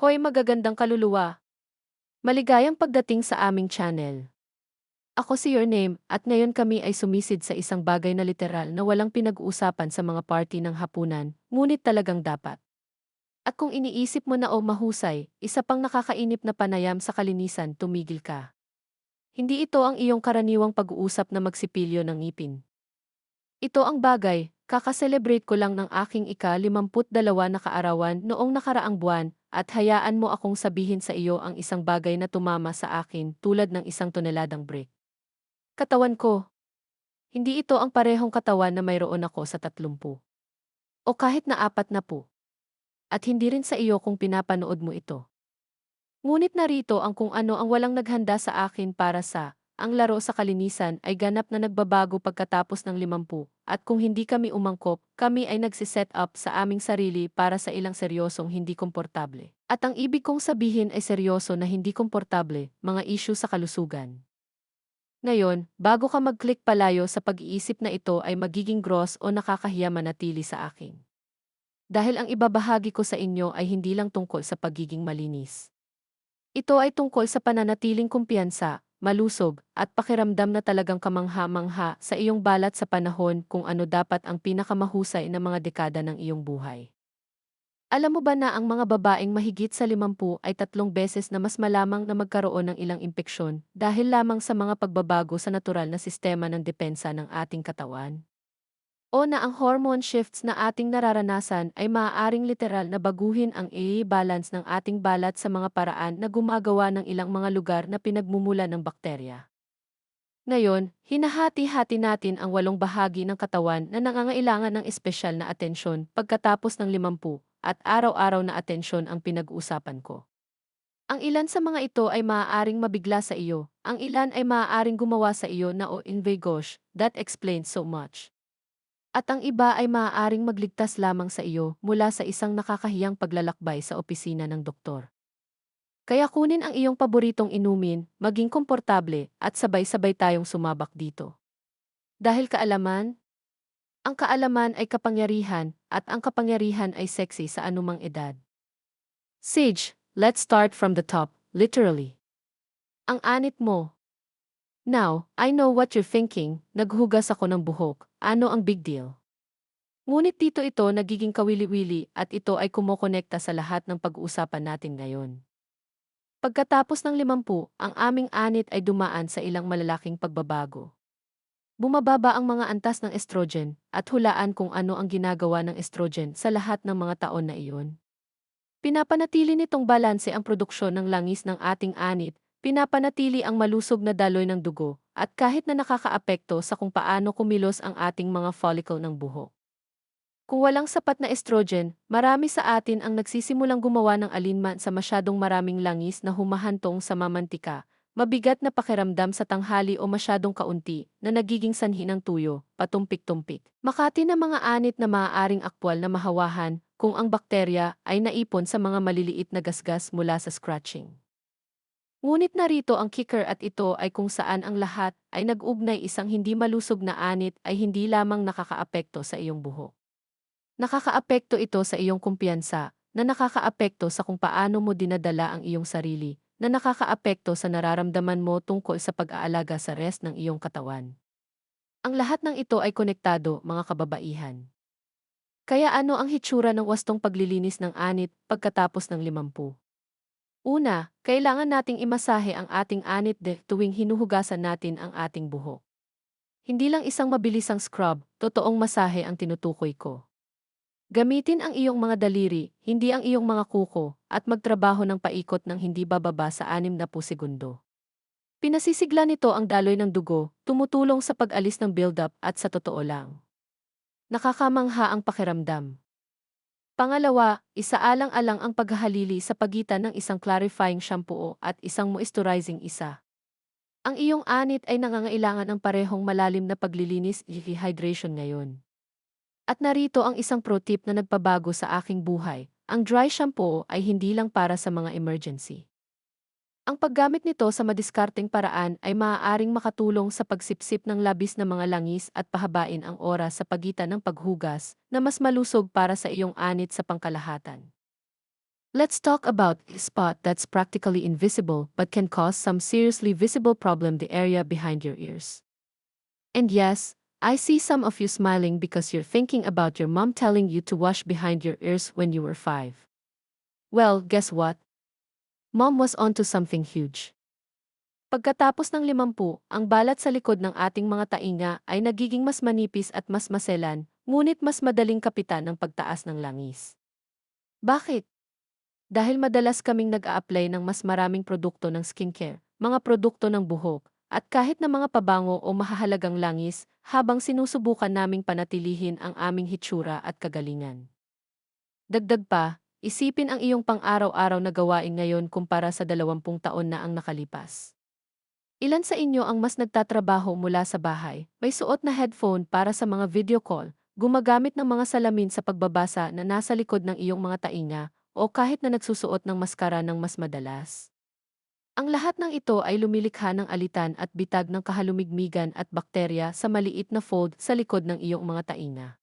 Hoy magagandang kaluluwa! Maligayang pagdating sa aming channel. Ako si Your Name at ngayon kami ay sumisid sa isang bagay na literal na walang pinag-uusapan sa mga party ng hapunan, ngunit talagang dapat. At kung iniisip mo na o mahusay, isa pang nakakainip na panayam sa kalinisan, tumigil ka. Hindi ito ang iyong karaniwang pag-uusap na magsipilyo ng ngipin. Ito ang bagay, kakaselebrate ko lang ng aking ika-52 na kaarawan noong nakaraang buwan, at hayaan mo akong sabihin sa iyo ang isang bagay na tumama sa akin tulad ng isang toneladang brick. Katawan ko. Hindi ito ang parehong katawan na mayroon ako sa tatlumpu. O kahit na apat na po. At hindi rin sa iyo kung pinapanood mo ito. Ngunit narito ang kung ano ang walang naghanda sa akin para sa ang laro sa kalinisan ay ganap na nagbabago pagkatapos ng limampu, at kung hindi kami umangkop, kami ay nagsiset up sa aming sarili para sa ilang seryosong hindi komportable. At ang ibig kong sabihin ay seryoso na hindi komportable, mga issue sa kalusugan. Ngayon, bago ka mag-click palayo sa pag-iisip na ito ay magiging gross o nakakahiya manatili sa akin. Dahil ang ibabahagi ko sa inyo ay hindi lang tungkol sa pagiging malinis. Ito ay tungkol sa pananatiling kumpiyansa, malusog, at pakiramdam na talagang kamangha-mangha sa iyong balat sa panahon kung ano dapat ang pinakamahusay na mga dekada ng iyong buhay. Alam mo ba na ang mga babaeng mahigit sa limampu ay tatlong beses na mas malamang na magkaroon ng ilang impeksyon dahil lamang sa mga pagbabago sa natural na sistema ng depensa ng ating katawan? O na ang hormone shifts na ating nararanasan ay maaaring literal na baguhin ang i-balance ng ating balat sa mga paraan na gumagawa ng ilang mga lugar na pinagmumula ng bakterya. Ngayon, hinahati-hati natin ang walong bahagi ng katawan na nangangailangan ng espesyal na atensyon pagkatapos ng limampu at araw-araw na atensyon ang pinag-uusapan ko. Ang ilan sa mga ito ay maaaring mabigla sa iyo, ang ilan ay maaaring gumawa sa iyo na o in gosh, that explains so much. At ang iba ay maaaring magligtas lamang sa iyo mula sa isang nakakahiyang paglalakbay sa opisina ng doktor. Kaya kunin ang iyong paboritong inumin, maging komportable, at sabay-sabay tayong sumabak dito. Dahil kaalaman, ang kaalaman ay kapangyarihan, at ang kapangyarihan ay sexy sa anumang edad. Sage, let's start from the top, literally. Ang anit mo, Now, I know what you're thinking, naghugas ako ng buhok, ano ang big deal? Ngunit dito ito nagiging kawili-wili at ito ay kumokonekta sa lahat ng pag-uusapan natin ngayon. Pagkatapos ng limampu, ang aming anit ay dumaan sa ilang malalaking pagbabago. Bumababa ang mga antas ng estrogen at hulaan kung ano ang ginagawa ng estrogen sa lahat ng mga taon na iyon. Pinapanatili nitong balanse ang produksyon ng langis ng ating anit Pinapanatili ang malusog na daloy ng dugo, at kahit na nakakaapekto sa kung paano kumilos ang ating mga follicle ng buhok. Kung walang sapat na estrogen, marami sa atin ang nagsisimulang gumawa ng alinman sa masyadong maraming langis na humahantong sa mamantika, mabigat na pakiramdam sa tanghali o masyadong kaunti na nagiging sanhi ng tuyo, patumpik-tumpik. Makati na mga anit na maaaring aktwal na mahawahan kung ang bakterya ay naipon sa mga maliliit na gasgas mula sa scratching. Ngunit narito ang kicker at ito ay kung saan ang lahat ay nag-ugnay isang hindi malusog na anit ay hindi lamang nakakaapekto sa iyong buhok. Nakakaapekto ito sa iyong kumpiyansa, na nakakaapekto sa kung paano mo dinadala ang iyong sarili, na nakakaapekto sa nararamdaman mo tungkol sa pag-aalaga sa rest ng iyong katawan. Ang lahat ng ito ay konektado, mga kababaihan. Kaya ano ang hitsura ng wastong paglilinis ng anit pagkatapos ng limampu? Una, kailangan nating imasahe ang ating anit de tuwing hinuhugasan natin ang ating buhok. Hindi lang isang mabilisang scrub, totoong masahe ang tinutukoy ko. Gamitin ang iyong mga daliri, hindi ang iyong mga kuko, at magtrabaho ng paikot ng hindi bababa sa 60 segundo. Pinasisigla nito ang daloy ng dugo, tumutulong sa pag-alis ng buildup at sa totoo lang. Nakakamangha ang pakiramdam. Pangalawa, isaalang-alang ang paghahalili sa pagitan ng isang clarifying shampoo at isang moisturizing isa. Ang iyong anit ay nangangailangan ng parehong malalim na paglilinis hydration ngayon. At narito ang isang pro tip na nagpabago sa aking buhay. Ang dry shampoo ay hindi lang para sa mga emergency. Ang paggamit nito sa madiskarteng paraan ay maaaring makatulong sa pagsipsip ng labis na mga langis at pahabain ang oras sa pagitan ng paghugas na mas malusog para sa iyong anit sa pangkalahatan. Let's talk about a spot that's practically invisible but can cause some seriously visible problem the area behind your ears. And yes, I see some of you smiling because you're thinking about your mom telling you to wash behind your ears when you were five. Well, guess what? Mom was onto something huge. Pagkatapos ng limampu, ang balat sa likod ng ating mga tainga ay nagiging mas manipis at mas maselan, ngunit mas madaling kapitan ng pagtaas ng langis. Bakit? Dahil madalas kaming nag-a-apply ng mas maraming produkto ng skincare, mga produkto ng buhok, at kahit na mga pabango o mahahalagang langis, habang sinusubukan naming panatilihin ang aming hitsura at kagalingan. Dagdag pa, isipin ang iyong pang-araw-araw na gawain ngayon kumpara sa 20 taon na ang nakalipas. Ilan sa inyo ang mas nagtatrabaho mula sa bahay, may suot na headphone para sa mga video call, gumagamit ng mga salamin sa pagbabasa na nasa likod ng iyong mga tainga, o kahit na nagsusuot ng maskara ng mas madalas. Ang lahat ng ito ay lumilikha ng alitan at bitag ng kahalumigmigan at bakterya sa maliit na fold sa likod ng iyong mga tainga.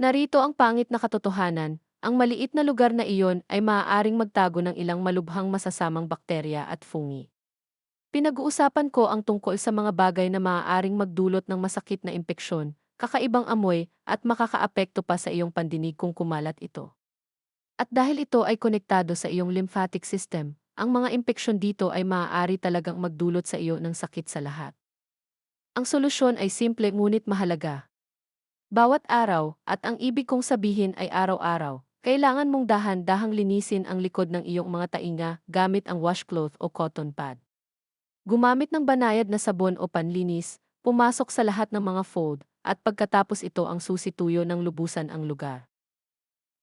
Narito ang pangit na katotohanan, ang maliit na lugar na iyon ay maaaring magtago ng ilang malubhang masasamang bakterya at fungi. Pinag-uusapan ko ang tungkol sa mga bagay na maaaring magdulot ng masakit na impeksyon, kakaibang amoy, at makakaapekto pa sa iyong pandinig kung kumalat ito. At dahil ito ay konektado sa iyong lymphatic system, ang mga impeksyon dito ay maaari talagang magdulot sa iyo ng sakit sa lahat. Ang solusyon ay simple ngunit mahalaga. Bawat araw, at ang ibig kong sabihin ay araw-araw, kailangan mong dahan-dahang linisin ang likod ng iyong mga tainga gamit ang washcloth o cotton pad. Gumamit ng banayad na sabon o panlinis, pumasok sa lahat ng mga fold, at pagkatapos ito ang susituyo ng lubusan ang lugar.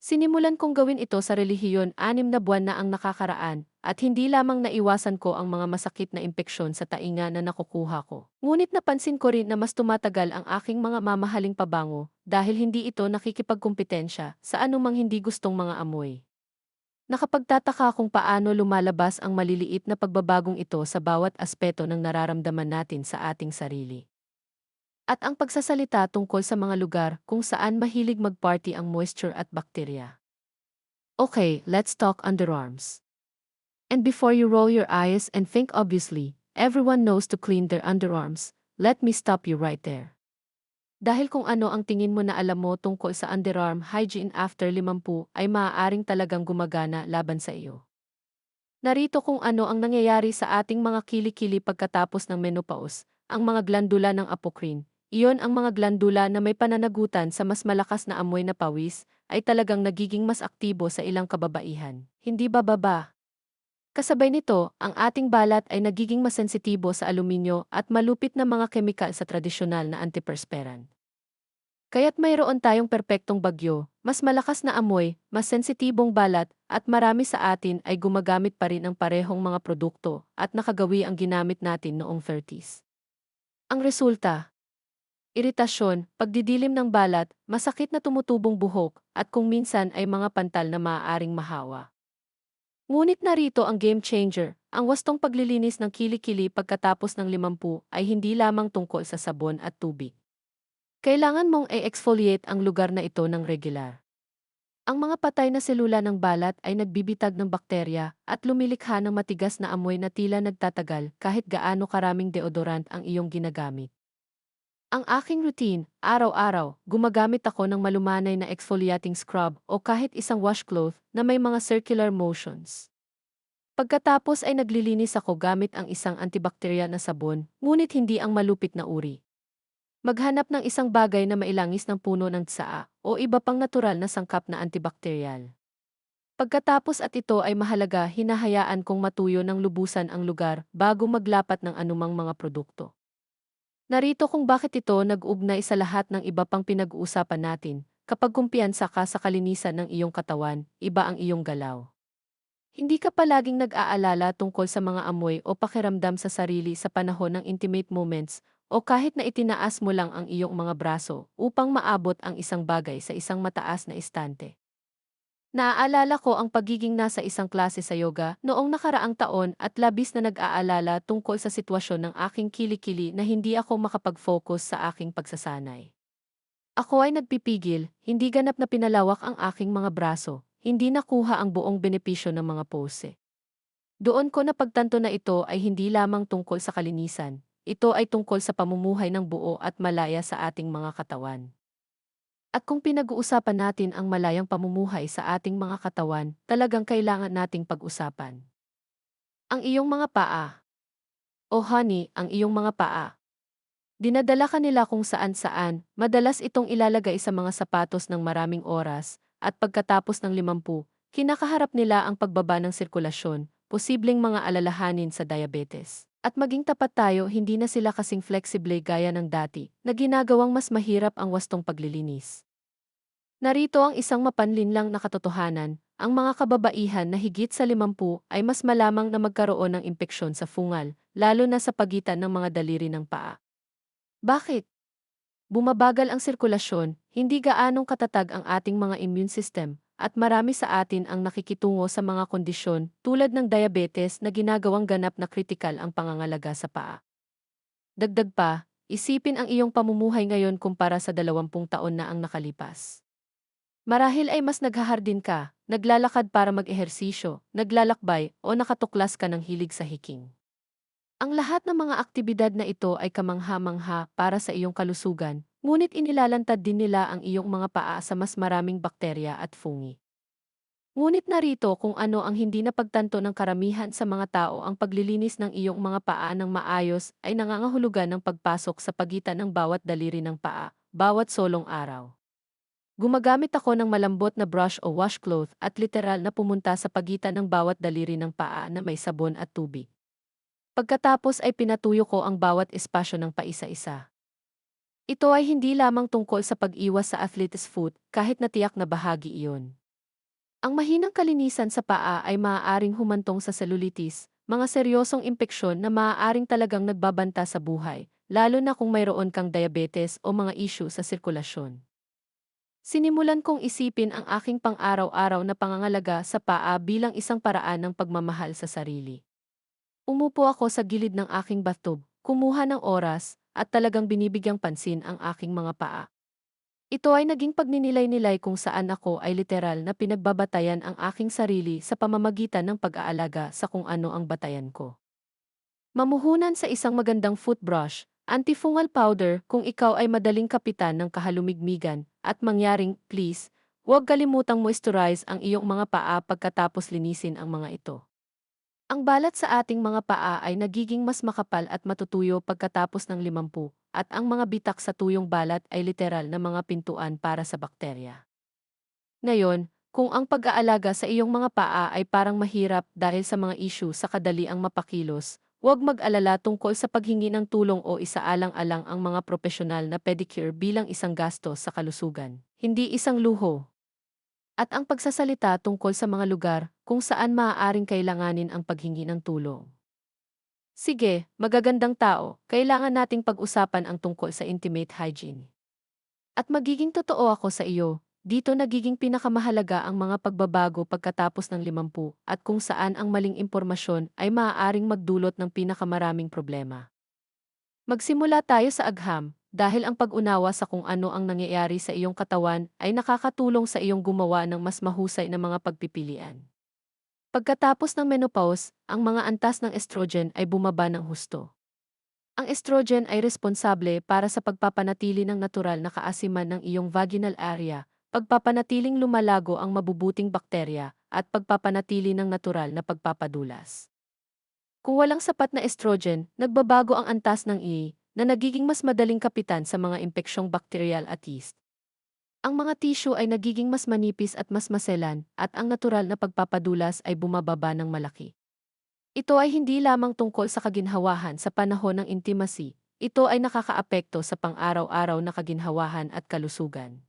Sinimulan kong gawin ito sa relihiyon anim na buwan na ang nakakaraan, at hindi lamang naiwasan ko ang mga masakit na impeksyon sa tainga na nakukuha ko. Ngunit napansin ko rin na mas tumatagal ang aking mga mamahaling pabango dahil hindi ito nakikipagkumpetensya sa anumang hindi gustong mga amoy. Nakapagtataka kung paano lumalabas ang maliliit na pagbabagong ito sa bawat aspeto ng nararamdaman natin sa ating sarili. At ang pagsasalita tungkol sa mga lugar kung saan mahilig magparty ang moisture at bakterya. Okay, let's talk underarms. And before you roll your eyes and think obviously, everyone knows to clean their underarms, let me stop you right there. Dahil kung ano ang tingin mo na alam mo tungkol sa underarm hygiene after 50 ay maaaring talagang gumagana laban sa iyo. Narito kung ano ang nangyayari sa ating mga kilikili pagkatapos ng menopause, ang mga glandula ng apocrine, iyon ang mga glandula na may pananagutan sa mas malakas na amoy na pawis, ay talagang nagiging mas aktibo sa ilang kababaihan. Hindi ba baba? Kasabay nito, ang ating balat ay nagiging mas sensitibo sa aluminyo at malupit na mga kemikal sa tradisyonal na antiperspirant. Kaya't mayroon tayong perpektong bagyo, mas malakas na amoy, mas sensitibong balat, at marami sa atin ay gumagamit pa rin ng parehong mga produkto at nakagawi ang ginamit natin noong 30s. Ang resulta, iritasyon, pagdidilim ng balat, masakit na tumutubong buhok, at kung minsan ay mga pantal na maaaring mahawa. Ngunit narito ang game changer, ang wastong paglilinis ng kilikili pagkatapos ng limampu ay hindi lamang tungkol sa sabon at tubig. Kailangan mong i-exfoliate ang lugar na ito ng regular. Ang mga patay na selula ng balat ay nagbibitag ng bakterya at lumilikha ng matigas na amoy na tila nagtatagal kahit gaano karaming deodorant ang iyong ginagamit. Ang aking routine, araw-araw, gumagamit ako ng malumanay na exfoliating scrub o kahit isang washcloth na may mga circular motions. Pagkatapos ay naglilinis ako gamit ang isang antibakterya na sabon, ngunit hindi ang malupit na uri. Maghanap ng isang bagay na mailangis ng puno ng tsaa o iba pang natural na sangkap na antibakteryal. Pagkatapos at ito ay mahalaga hinahayaan kong matuyo ng lubusan ang lugar bago maglapat ng anumang mga produkto. Narito kung bakit ito nag-ugnay sa lahat ng iba pang pinag-uusapan natin. Kapag kumpiyansa ka sa kalinisan ng iyong katawan, iba ang iyong galaw. Hindi ka palaging nag-aalala tungkol sa mga amoy o pakiramdam sa sarili sa panahon ng intimate moments o kahit na itinaas mo lang ang iyong mga braso upang maabot ang isang bagay sa isang mataas na istante. Naaalala ko ang pagiging nasa isang klase sa yoga noong nakaraang taon at labis na nag-aalala tungkol sa sitwasyon ng aking kilikili na hindi ako makapag-focus sa aking pagsasanay. Ako ay nagpipigil, hindi ganap na pinalawak ang aking mga braso, hindi nakuha ang buong benepisyo ng mga pose. Doon ko napagtanto na ito ay hindi lamang tungkol sa kalinisan, ito ay tungkol sa pamumuhay ng buo at malaya sa ating mga katawan. At kung pinag-uusapan natin ang malayang pamumuhay sa ating mga katawan, talagang kailangan nating pag-usapan. Ang iyong mga paa. Oh honey, ang iyong mga paa. Dinadala ka nila kung saan-saan, madalas itong ilalagay sa mga sapatos ng maraming oras, at pagkatapos ng limampu, kinakaharap nila ang pagbaba ng sirkulasyon, posibleng mga alalahanin sa diabetes. At maging tapat tayo, hindi na sila kasing flexible gaya ng dati, na ginagawang mas mahirap ang wastong paglilinis. Narito ang isang mapanlinlang na katotohanan, ang mga kababaihan na higit sa limampu ay mas malamang na magkaroon ng impeksyon sa fungal, lalo na sa pagitan ng mga daliri ng paa. Bakit? Bumabagal ang sirkulasyon, hindi gaanong katatag ang ating mga immune system, at marami sa atin ang nakikitungo sa mga kondisyon tulad ng diabetes na ginagawang ganap na kritikal ang pangangalaga sa paa. Dagdag pa, isipin ang iyong pamumuhay ngayon kumpara sa dalawampung taon na ang nakalipas. Marahil ay mas naghahardin ka, naglalakad para mag-ehersisyo, naglalakbay, o nakatuklas ka ng hilig sa hiking. Ang lahat ng mga aktibidad na ito ay kamangha-mangha para sa iyong kalusugan, ngunit inilalantad din nila ang iyong mga paa sa mas maraming bakterya at fungi. Ngunit narito kung ano ang hindi napagtanto ng karamihan sa mga tao ang paglilinis ng iyong mga paa ng maayos ay nangangahulugan ng pagpasok sa pagitan ng bawat daliri ng paa, bawat solong araw. Gumagamit ako ng malambot na brush o washcloth at literal na pumunta sa pagitan ng bawat daliri ng paa na may sabon at tubig. Pagkatapos ay pinatuyo ko ang bawat espasyo ng paisa-isa. Ito ay hindi lamang tungkol sa pag-iwas sa athlete's foot kahit natiyak na bahagi iyon. Ang mahinang kalinisan sa paa ay maaaring humantong sa cellulitis, mga seryosong impeksyon na maaaring talagang nagbabanta sa buhay, lalo na kung mayroon kang diabetes o mga issue sa sirkulasyon. Sinimulan kong isipin ang aking pang-araw-araw na pangangalaga sa paa bilang isang paraan ng pagmamahal sa sarili. Umupo ako sa gilid ng aking bathtub, kumuha ng oras, at talagang binibigyang pansin ang aking mga paa. Ito ay naging pagninilay-nilay kung saan ako ay literal na pinagbabatayan ang aking sarili sa pamamagitan ng pag-aalaga sa kung ano ang batayan ko. Mamuhunan sa isang magandang footbrush, antifungal powder kung ikaw ay madaling kapitan ng kahalumigmigan, at mangyaring, please, huwag kalimutang moisturize ang iyong mga paa pagkatapos linisin ang mga ito. Ang balat sa ating mga paa ay nagiging mas makapal at matutuyo pagkatapos ng limampu, at ang mga bitak sa tuyong balat ay literal na mga pintuan para sa bakterya. Ngayon, kung ang pag-aalaga sa iyong mga paa ay parang mahirap dahil sa mga issue sa kadali ang mapakilos, huwag mag-alala tungkol sa paghingi ng tulong o isaalang-alang ang mga profesional na pedicure bilang isang gasto sa kalusugan, hindi isang luho. At ang pagsasalita tungkol sa mga lugar kung saan maaaring kailanganin ang paghingi ng tulong. Sige, magagandang tao, kailangan nating pag-usapan ang tungkol sa intimate hygiene. At magiging totoo ako sa iyo, dito nagiging pinakamahalaga ang mga pagbabago pagkatapos ng limampu at kung saan ang maling impormasyon ay maaaring magdulot ng pinakamaraming problema. Magsimula tayo sa agham, dahil ang pag-unawa sa kung ano ang nangyayari sa iyong katawan ay nakakatulong sa iyong gumawa ng mas mahusay na mga pagpipilian. Pagkatapos ng menopause, ang mga antas ng estrogen ay bumaba ng husto. Ang estrogen ay responsable para sa pagpapanatili ng natural na kaasiman ng iyong vaginal area, pagpapanatiling lumalago ang mabubuting bakterya, at pagpapanatili ng natural na pagpapadulas. Kung walang sapat na estrogen, nagbabago ang antas ng I, na nagiging mas madaling kapitan sa mga impeksyong bakteryal at yeast. Ang mga tissue ay nagiging mas manipis at mas maselan, at ang natural na pagpapadulas ay bumababa ng malaki. Ito ay hindi lamang tungkol sa kaginhawahan sa panahon ng intimacy, ito ay nakakaapekto sa pang-araw-araw na kaginhawahan at kalusugan.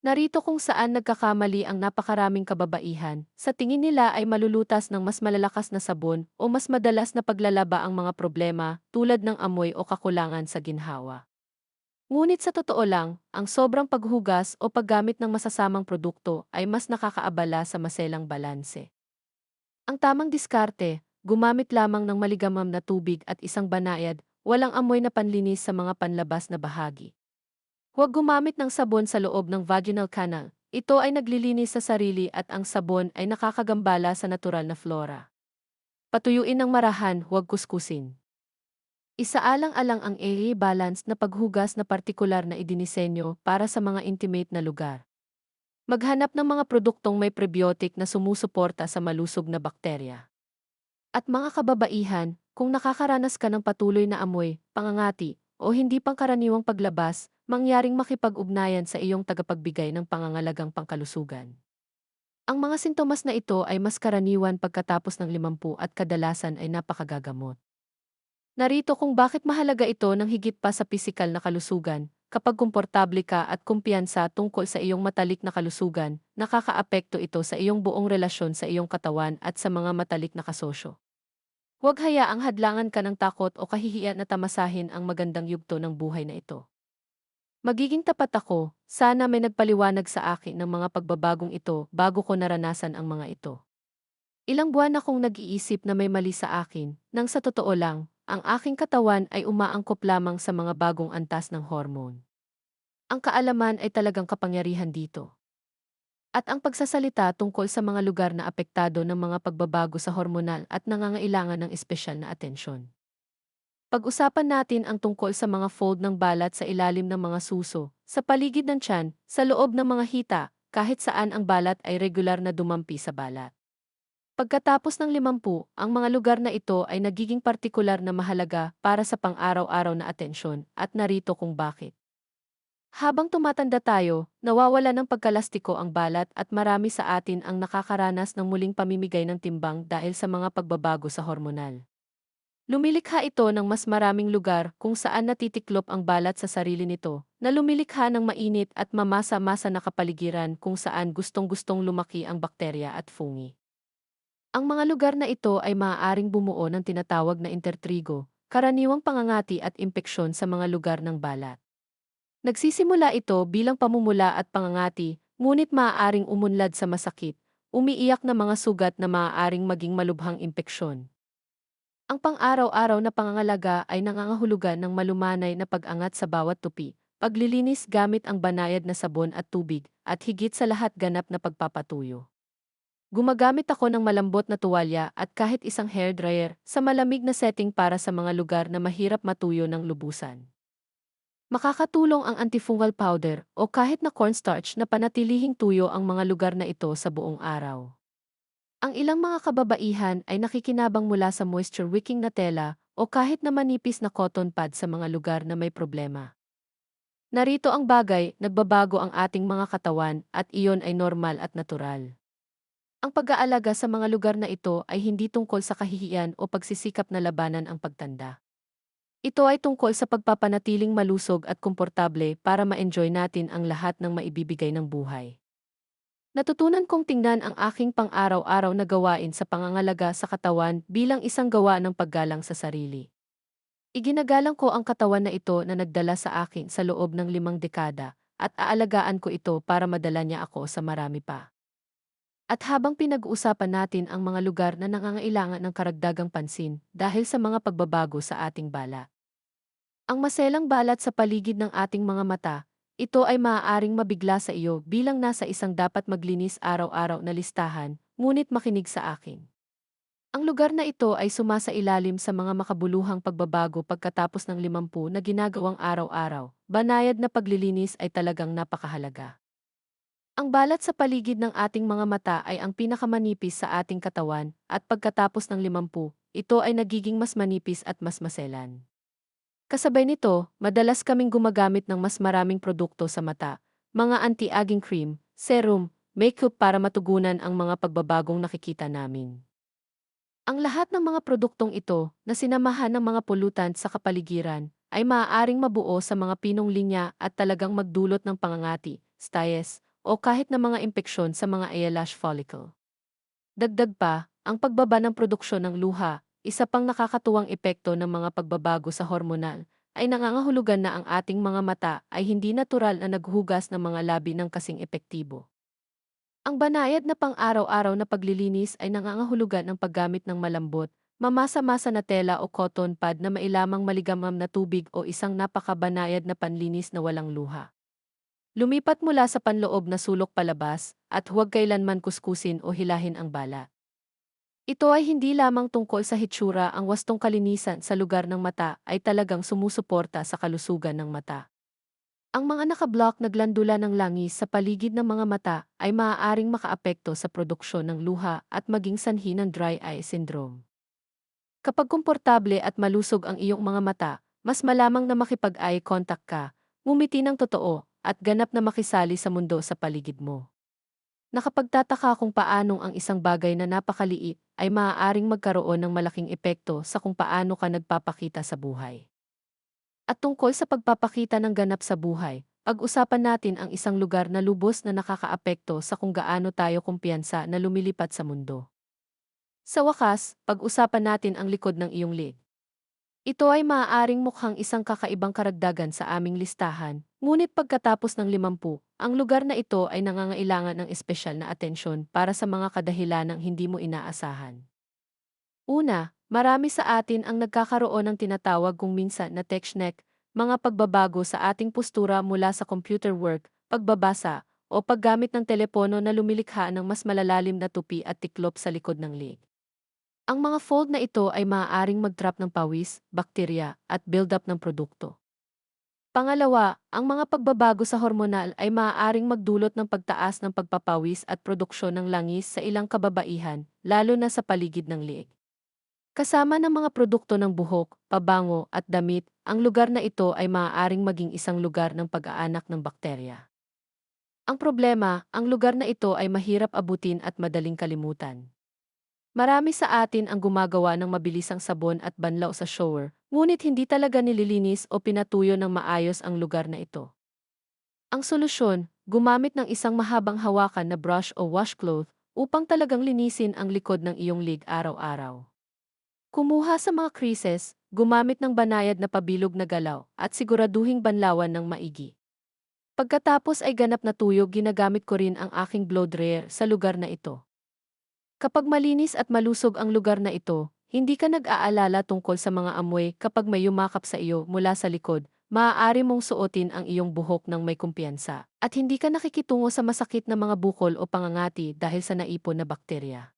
Narito kung saan nagkakamali ang napakaraming kababaihan, sa tingin nila ay malulutas ng mas malalakas na sabon o mas madalas na paglalaba ang mga problema tulad ng amoy o kakulangan sa ginhawa. Ngunit sa totoo lang, ang sobrang paghugas o paggamit ng masasamang produkto ay mas nakakaabala sa maselang balanse. Ang tamang diskarte, gumamit lamang ng maligamam na tubig at isang banayad, walang amoy na panlinis sa mga panlabas na bahagi. Huwag gumamit ng sabon sa loob ng vaginal canal, Ito ay naglilinis sa sarili at ang sabon ay nakakagambala sa natural na flora. Patuyuin ng marahan, huwag kuskusin. Isaalang-alang ang area balance na paghugas na partikular na idinisenyo para sa mga intimate na lugar. Maghanap ng mga produktong may prebiotic na sumusuporta sa malusog na bakterya. At mga kababaihan, kung nakakaranas ka ng patuloy na amoy, pangangati, o hindi pangkaraniwang paglabas, mangyaring makipag-ugnayan sa iyong tagapagbigay ng pangangalagang pangkalusugan. Ang mga sintomas na ito ay mas karaniwan pagkatapos ng limampu at kadalasan ay napakagagamot. Narito kung bakit mahalaga ito ng higit pa sa pisikal na kalusugan, kapag komportable ka at kumpiyansa tungkol sa iyong matalik na kalusugan, nakakaapekto ito sa iyong buong relasyon sa iyong katawan at sa mga matalik na kasosyo. Huwag hayaang hadlangan ka ng takot o kahihiyan na tamasahin ang magandang yugto ng buhay na ito. Magiging tapat ako, sana may nagpaliwanag sa akin ng mga pagbabagong ito bago ko naranasan ang mga ito. Ilang buwan akong nag-iisip na may mali sa akin, nang sa totoo lang, ang aking katawan ay umaangkop lamang sa mga bagong antas ng hormone. Ang kaalaman ay talagang kapangyarihan dito. At ang pagsasalita tungkol sa mga lugar na apektado ng mga pagbabago sa hormonal at nangangailangan ng espesyal na atensyon. Pag-usapan natin ang tungkol sa mga fold ng balat sa ilalim ng mga suso, sa paligid ng tiyan, sa loob ng mga hita, kahit saan ang balat ay regular na dumampi sa balat. Pagkatapos ng limampu, ang mga lugar na ito ay nagiging partikular na mahalaga para sa pang-araw-araw na atensyon at narito kung bakit. Habang tumatanda tayo, nawawala ng pagkalastiko ang balat at marami sa atin ang nakakaranas ng muling pamimigay ng timbang dahil sa mga pagbabago sa hormonal. Lumilikha ito ng mas maraming lugar kung saan natitiklop ang balat sa sarili nito, na lumilikha ng mainit at mamasa-masa na kapaligiran kung saan gustong-gustong lumaki ang bakterya at fungi. Ang mga lugar na ito ay maaaring bumuo ng tinatawag na intertrigo, karaniwang pangangati at impeksyon sa mga lugar ng balat. Nagsisimula ito bilang pamumula at pangangati, ngunit maaaring umunlad sa masakit, umiiyak na mga sugat na maaaring maging malubhang impeksyon. Ang pang-araw-araw na pangangalaga ay nangangahulugan ng malumanay na pag-angat sa bawat tupi, paglilinis gamit ang banayad na sabon at tubig, at higit sa lahat ganap na pagpapatuyo. Gumagamit ako ng malambot na tuwalya at kahit isang hair dryer sa malamig na setting para sa mga lugar na mahirap matuyo ng lubusan. Makakatulong ang antifungal powder o kahit na cornstarch na panatilihing tuyo ang mga lugar na ito sa buong araw. Ang ilang mga kababaihan ay nakikinabang mula sa moisture-wicking na tela o kahit na manipis na cotton pad sa mga lugar na may problema. Narito ang bagay, nagbabago ang ating mga katawan at iyon ay normal at natural. Ang pag-aalaga sa mga lugar na ito ay hindi tungkol sa kahihiyan o pagsisikap na labanan ang pagtanda. Ito ay tungkol sa pagpapanatiling malusog at komportable para ma-enjoy natin ang lahat ng maibibigay ng buhay. Natutunan kong tingnan ang aking pang-araw-araw na gawain sa pangangalaga sa katawan bilang isang gawa ng paggalang sa sarili. Iginagalang ko ang katawan na ito na nagdala sa akin sa loob ng limang dekada at aalagaan ko ito para madala niya ako sa marami pa. At habang pinag-uusapan natin ang mga lugar na nangangailangan ng karagdagang pansin dahil sa mga pagbabago sa ating balat. Ang maselang balat sa paligid ng ating mga mata, ito ay maaaring mabigla sa iyo bilang nasa isang dapat maglinis araw-araw na listahan, ngunit makinig sa akin. Ang lugar na ito ay sumasa ilalim sa mga makabuluhang pagbabago pagkatapos ng limampu na ginagawang araw-araw. Banayad na paglilinis ay talagang napakahalaga. Ang balat sa paligid ng ating mga mata ay ang pinakamanipis sa ating katawan at pagkatapos ng limampu, ito ay nagiging mas manipis at mas maselan. Kasabay nito, madalas kaming gumagamit ng mas maraming produkto sa mata, mga anti-aging cream, serum, makeup para matugunan ang mga pagbabagong nakikita namin. Ang lahat ng mga produktong ito, na sinamahan ng mga polutant sa kapaligiran, ay maaaring mabuo sa mga pinong linya at talagang magdulot ng pangangati, sties, o kahit na mga impeksyon sa mga eyelash follicle. Dagdag pa, ang pagbaba ng produksyon ng luha, isa pang nakakatuwang epekto ng mga pagbabago sa hormonal, ay nangangahulugan na ang ating mga mata ay hindi natural na naghugas ng mga labi ng kasing epektibo. Ang banayad na pang-araw-araw na paglilinis ay nangangahulugan ng paggamit ng malambot, mamasa-masa na tela o cotton pad na mailamang maligamam na tubig o isang napakabanayad na panlinis na walang luha. Lumipat mula sa panloob na sulok palabas, at huwag kailanman kuskusin o hilahin ang bala. Ito ay hindi lamang tungkol sa hitsura ang wastong kalinisan sa lugar ng mata ay talagang sumusuporta sa kalusugan ng mata. Ang mga nakablock na glandula ng langis sa paligid ng mga mata ay maaaring makaapekto sa produksyon ng luha at maging sanhi ng dry eye syndrome. Kapag komportable at malusog ang iyong mga mata, mas malamang na makipag-eye contact ka, ngumiti ng totoo, at ganap na makisali sa mundo sa paligid mo. Nakapagtataka kung paanong ang isang bagay na napakaliit ay maaaring magkaroon ng malaking epekto sa kung paano ka nagpapakita sa buhay. At tungkol sa pagpapakita ng ganap sa buhay, pag-usapan natin ang isang lugar na lubos na nakakaapekto sa kung gaano tayo kumpiyansa na lumilipat sa mundo. Sa wakas, pag-usapan natin ang likod ng iyong lig. Ito ay maaaring mukhang isang kakaibang karagdagan sa aming listahan, ngunit pagkatapos ng limampu, ang lugar na ito ay nangangailangan ng espesyal na atensyon para sa mga kadahilanang hindi mo inaasahan. Una, marami sa atin ang nagkakaroon ng tinatawag kung minsan na tech neck, mga pagbabago sa ating postura mula sa computer work, pagbabasa, o paggamit ng telepono na lumilikha ng mas malalalim na tupi at tiklop sa likod ng lig. Ang mga fold na ito ay maaaring mag-trap ng pawis, bakterya, at build-up ng produkto. Pangalawa, ang mga pagbabago sa hormonal ay maaaring magdulot ng pagtaas ng pagpapawis at produksyon ng langis sa ilang kababaihan, lalo na sa paligid ng liig. Kasama ng mga produkto ng buhok, pabango, at damit, ang lugar na ito ay maaaring maging isang lugar ng pag-aanak ng bakterya. Ang problema, ang lugar na ito ay mahirap abutin at madaling kalimutan. Marami sa atin ang gumagawa ng mabilisang sabon at banlaw sa shower, ngunit hindi talaga nililinis o pinatuyo ng maayos ang lugar na ito. Ang solusyon, gumamit ng isang mahabang hawakan na brush o washcloth upang talagang linisin ang likod ng iyong lig araw-araw. Kumuha sa mga creases, gumamit ng banayad na pabilog na galaw at siguraduhing banlawan ng maigi. Pagkatapos ay ganap na tuyo ginagamit ko rin ang aking blow dryer sa lugar na ito. Kapag malinis at malusog ang lugar na ito, hindi ka nag-aalala tungkol sa mga amoy kapag may yumakap sa iyo mula sa likod, maaari mong suotin ang iyong buhok ng may kumpiyansa, at hindi ka nakikitungo sa masakit na mga bukol o pangangati dahil sa naipon na bakterya.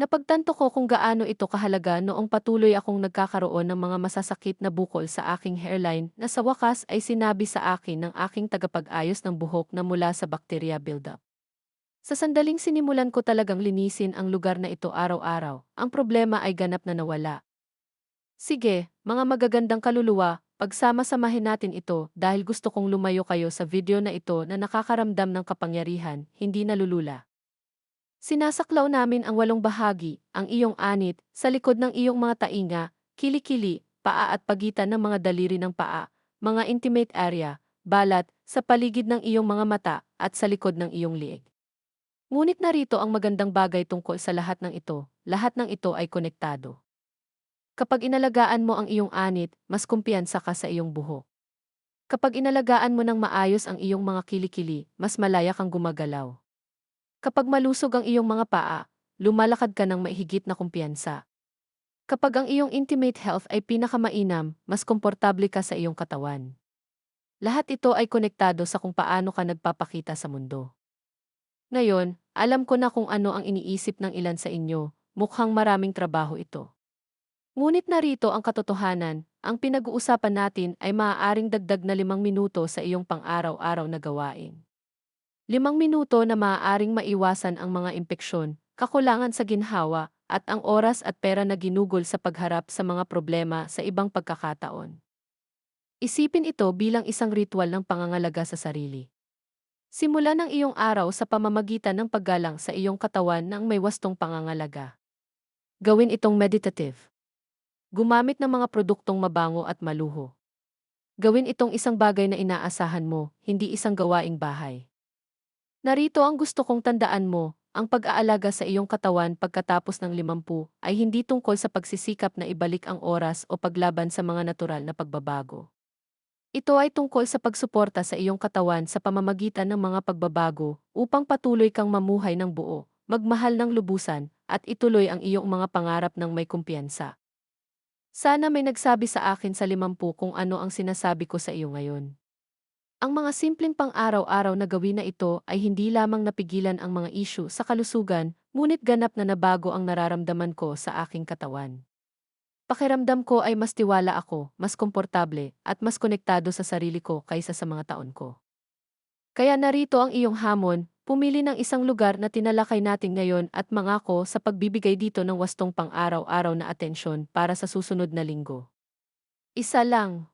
Napagtanto ko kung gaano ito kahalaga noong patuloy akong nagkakaroon ng mga masasakit na bukol sa aking hairline na sa wakas ay sinabi sa akin ng aking tagapag-ayos ng buhok na mula sa bacteria buildup. Sa sandaling sinimulan ko talagang linisin ang lugar na ito araw-araw, ang problema ay ganap na nawala. Sige, mga magagandang kaluluwa, pagsama-samahin natin ito dahil gusto kong lumayo kayo sa video na ito na nakakaramdam ng kapangyarihan, hindi nalulula. Sinasaklaw namin ang walong bahagi, ang iyong anit, sa likod ng iyong mga tainga, kilikili, paa at pagitan ng mga daliri ng paa, mga intimate area, balat, sa paligid ng iyong mga mata, at sa likod ng iyong liig. Ngunit narito ang magandang bagay tungkol sa lahat ng ito, lahat ng ito ay konektado. Kapag inalagaan mo ang iyong anit, mas kumpiyansa ka sa iyong buhok. Kapag inalagaan mo ng maayos ang iyong mga kilikili, mas malaya kang gumagalaw. Kapag malusog ang iyong mga paa, lumalakad ka ng maihigit na kumpiyansa. Kapag ang iyong intimate health ay pinakamainam, mas komportable ka sa iyong katawan. Lahat ito ay konektado sa kung paano ka nagpapakita sa mundo. Ngayon, alam ko na kung ano ang iniisip ng ilan sa inyo, mukhang maraming trabaho ito. Ngunit narito ang katotohanan, ang pinag-uusapan natin ay maaaring dagdag na limang minuto sa iyong pang-araw-araw na gawain. Limang minuto na maaaring maiwasan ang mga impeksyon, kakulangan sa ginhawa, at ang oras at pera na ginugol sa pagharap sa mga problema sa ibang pagkakataon. Isipin ito bilang isang ritual ng pangangalaga sa sarili. Simula ng iyong araw sa pamamagitan ng paggalang sa iyong katawan ng may wastong pangangalaga. Gawin itong meditative. Gumamit ng mga produktong mabango at maluho. Gawin itong isang bagay na inaasahan mo, hindi isang gawaing bahay. Narito ang gusto kong tandaan mo, ang pag-aalaga sa iyong katawan pagkatapos ng limampu ay hindi tungkol sa pagsisikap na ibalik ang oras o paglaban sa mga natural na pagbabago. Ito ay tungkol sa pagsuporta sa iyong katawan sa pamamagitan ng mga pagbabago upang patuloy kang mamuhay ng buo, magmahal ng lubusan, at ituloy ang iyong mga pangarap ng may kumpiyansa. Sana may nagsabi sa akin sa limampu kung ano ang sinasabi ko sa iyo ngayon. Ang mga simpleng pang-araw-araw na gawin na ito ay hindi lamang napigilan ang mga issue sa kalusugan, ngunit ganap na nabago ang nararamdaman ko sa aking katawan. Pakiramdam ko ay mas tiwala ako, mas komportable, at mas konektado sa sarili ko kaysa sa mga taon ko. Kaya narito ang iyong hamon, pumili ng isang lugar na tinalakay natin ngayon at mangako sa pagbibigay dito ng wastong pang-araw-araw na atensyon para sa susunod na linggo. Isa lang.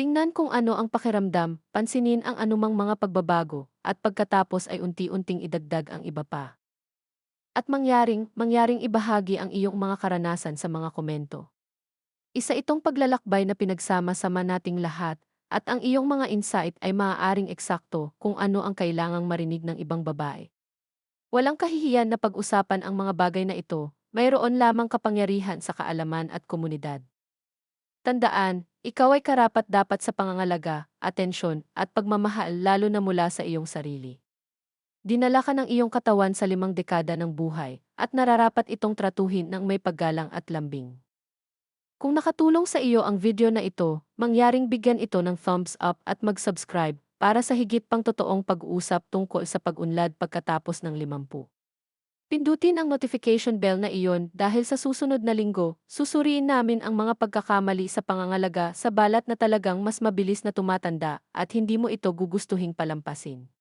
Tingnan kung ano ang pakiramdam, pansinin ang anumang mga pagbabago, at pagkatapos ay unti-unting idagdag ang iba pa. At mangyaring, mangyaring ibahagi ang iyong mga karanasan sa mga komento. Isa itong paglalakbay na pinagsama-sama nating lahat, at ang iyong mga insight ay maaaring eksakto kung ano ang kailangang marinig ng ibang babae. Walang kahihiyan na pag-usapan ang mga bagay na ito, mayroon lamang kapangyarihan sa kaalaman at komunidad. Tandaan, ikaw ay karapat dapat sa pangangalaga, atensyon, at pagmamahal lalo na mula sa iyong sarili. Dinala ka ng iyong katawan sa limang dekada ng buhay, at nararapat itong tratuhin ng may paggalang at lambing. Kung nakatulong sa iyo ang video na ito, mangyaring bigyan ito ng thumbs up at mag-subscribe para sa higit pang totoong pag-uusap tungkol sa pag-unlad pagkatapos ng limampu. Pindutin ang notification bell na iyon dahil sa susunod na linggo, susuriin namin ang mga pagkakamali sa pangangalaga sa balat na talagang mas mabilis na tumatanda at hindi mo ito gugustuhing palampasin.